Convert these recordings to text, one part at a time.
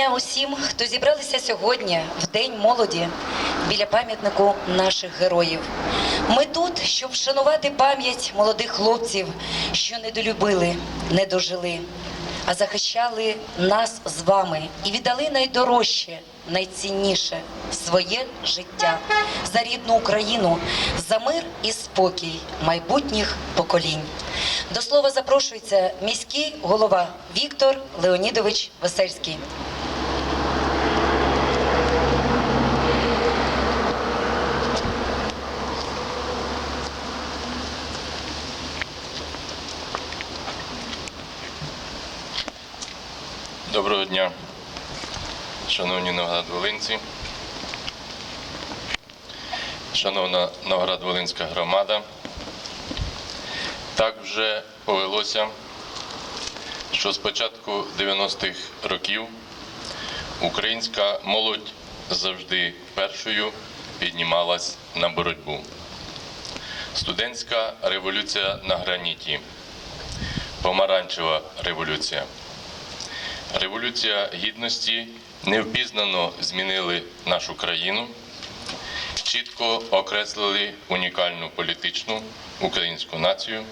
дня усім, хто зібралися сьогодні в День молоді біля пам'ятнику наших героїв. Ми тут, щоб вшанувати пам'ять молодих хлопців, що не долюбили, не дожили, а захищали нас з вами і віддали найдорожче, найцінніше своє життя за рідну Україну, за мир і спокій майбутніх поколінь. До слова запрошується міський голова Віктор Леонідович Весельський. Доброго дня, шановні Новоград-Волинці, шановна Новоград-Волинська громада. Так вже повелося, що з початку 90-х років українська молодь завжди першою піднімалась на боротьбу. Студентська революція на граніті, помаранчева революція. Революція гідності невпізнано змінили нашу країну, чітко окреслили унікальну політичну українську націю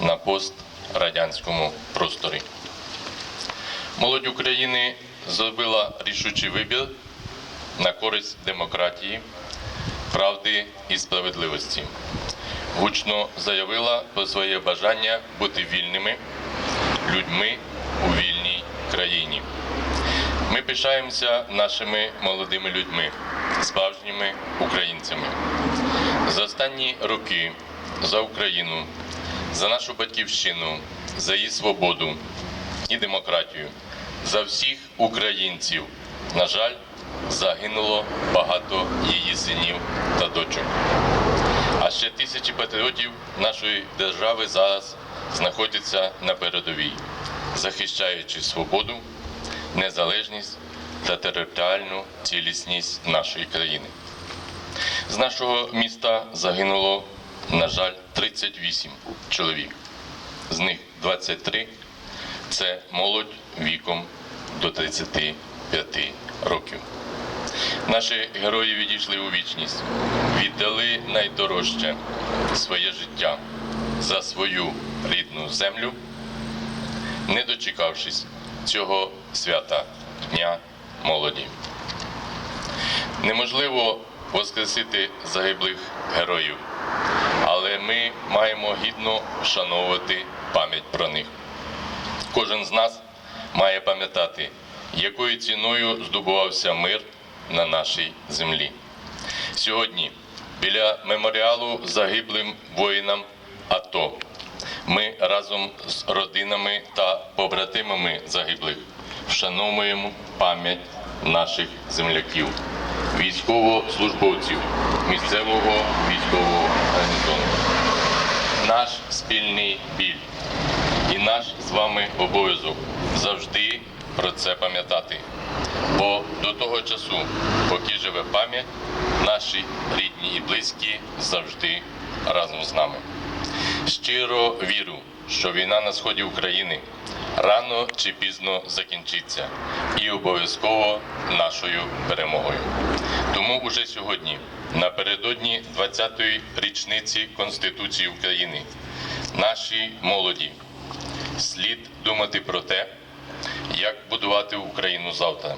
на пострадянському просторі. Молодь України зробила рішучий вибір на користь демократії, правди і справедливості. Гучно заявила про своє бажання бути вільними людьми у вільній країні. Ми пишаємося нашими молодими людьми, справжніми українцями. За останні роки за Україну, за нашу батьківщину, за її свободу і демократію, за всіх українців, на жаль, загинуло багато її синів та дочок. А ще тисячі патріотів нашої держави зараз знаходяться на передовій, захищаючи свободу, незалежність та територіальну цілісність нашої країни. З нашого міста загинуло, на жаль, 38 чоловік. З них 23 це молодь віком до 35 років. Наші герої відійшли у вічність, віддали найдорожче своє життя за свою рідну землю, не дочекавшись цього свята Дня молоді. Неможливо воскресити загиблих героїв, але ми маємо гідно вшановувати пам'ять про них. Кожен з нас має пам'ятати, якою ціною здобувався мир на нашій землі. Сьогодні біля меморіалу загиблим воїнам АТО ми разом з родинами та побратимами загиблих вшановуємо пам'ять наших земляків, військовослужбовців місцевого військового гарнізону. Наш спільний біль і наш з вами обов'язок завжди про це пам'ятати. Бо до того часу, поки живе пам'ять, наші рідні і близькі завжди разом з нами. Щиро вірю, що війна на сході України рано чи пізно закінчиться і обов'язково нашою перемогою. Тому уже сьогодні, напередодні 20-ї річниці Конституції України, нашій молоді слід думати про те, як будувати Україну завтра.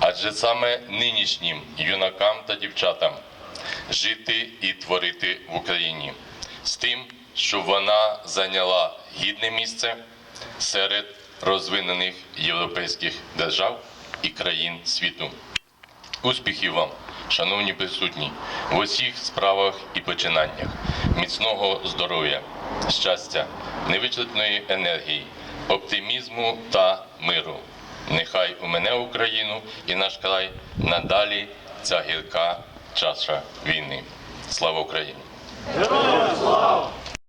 Адже саме нинішнім юнакам та дівчатам жити і творити в Україні з тим, щоб вона зайняла гідне місце серед розвинених європейських держав і країн світу. Успіхів вам, шановні присутні, в усіх справах і починаннях, міцного здоров'я, щастя, невичерпної енергії, оптимізму та миру. Нехай у мене Україну і наш край надалі ця гірка чаша війни. Слава Україні! Героям слава!